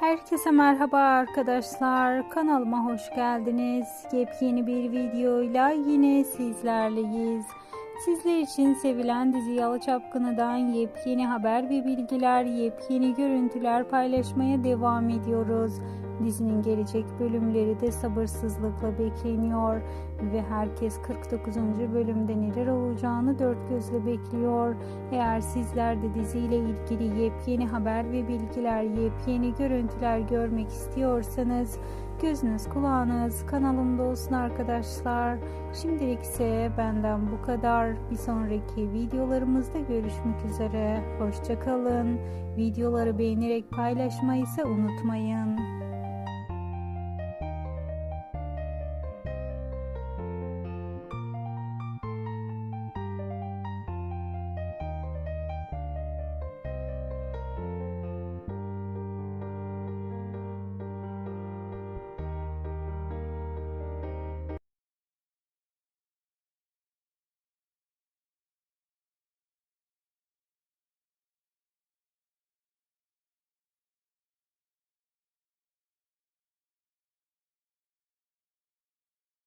Herkese merhaba arkadaşlar. Kanalıma hoş geldiniz. Yepyeni bir videoyla yine sizlerleyiz. Sizler için sevilen dizi Yalı Çapkını'dan yepyeni haber ve bilgiler, yepyeni görüntüler paylaşmaya devam ediyoruz. Dizinin gelecek bölümleri de sabırsızlıkla bekleniyor ve herkes 49. bölümde neler olacağını dört gözle bekliyor. Eğer sizler de diziyle ilgili yepyeni haber ve bilgiler, yepyeni görüntüler görmek istiyorsanız gözünüz kulağınız kanalımda olsun arkadaşlar. Şimdilik ise benden bu kadar. Bir sonraki videolarımızda görüşmek üzere. Hoşçakalın. Videoları beğenerek paylaşmayı ise unutmayın.